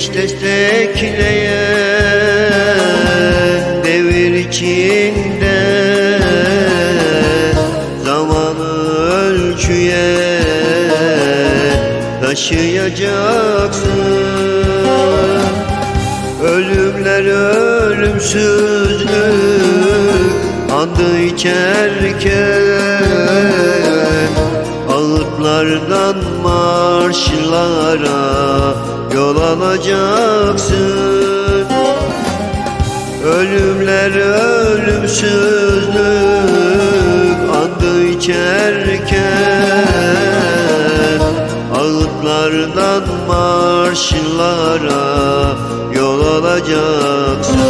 Güneş destekleyen devir içinde Zamanı ölçüye taşıyacaksın. Ölümler ölümsüzlük andı içerken Ağıtlardan marşlara yol alacaksın Ölümler ölümsüzlük andı içerken. Ağıtlardan marşlara yol alacaksın.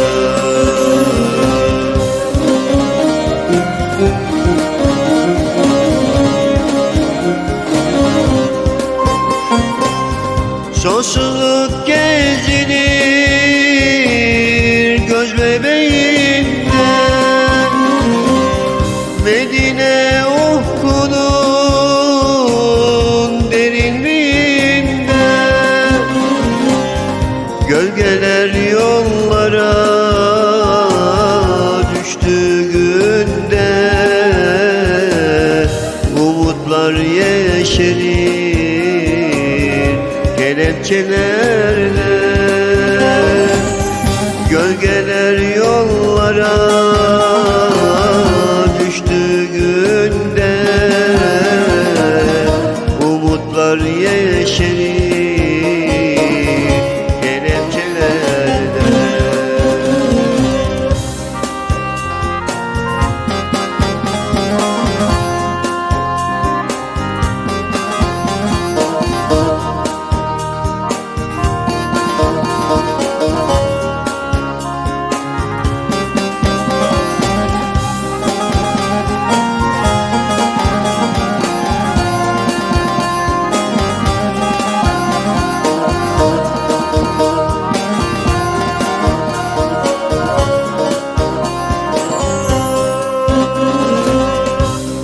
Sonsuzluk yeşerir kelepçelerle Gölgeler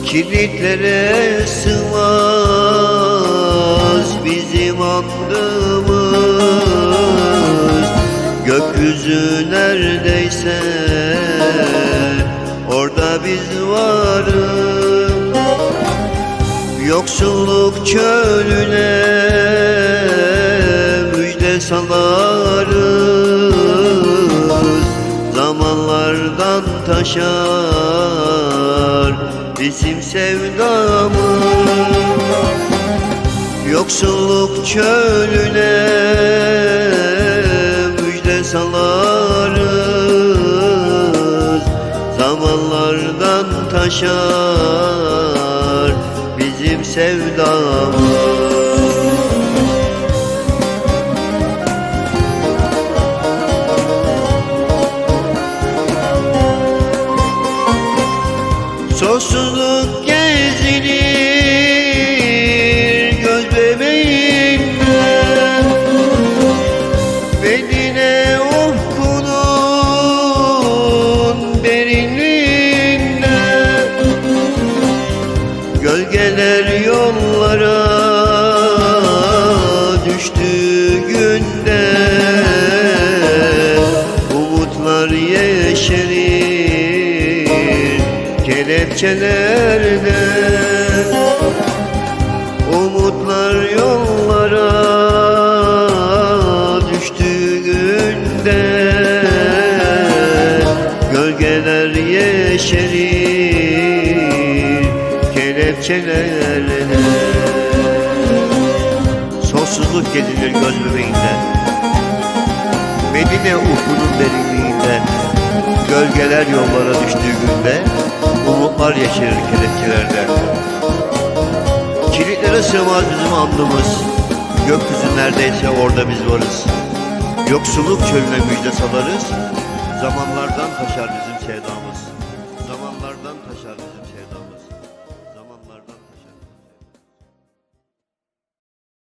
Kilitlere sığmaz bizim andımız. Gökyüzü neredeyse orada biz varız. Yoksulluk çölüne müjde salarız. Zamanlardan taşar bizim sevdamız Yoksulluk çölüne müjde salarız. Zamanlardan taşar bizim sevdamız Sonsuzluk gezinir göz bebeğimde Medine ufkunun derinliğinde Gölgeler yollara düştü günde Umutlar yeşerir kelepçelerde Umutlar yollara düştü günde. Gölgeler yeşerir kelepçelerde Sonsuzluk gezilir göz bebeğinden Medine ufkunun derinliğinde Gölgeler yollara düştüğü günde bahar yeşerir kelepçelerde. Kilitlere sığmaz bizim andımız Gökyüzü neredeyse orada biz varız. Yoksulluk çölüne müjde salarız. Zamanlardan taşar bizim sevdamız. Zamanlardan taşar bizim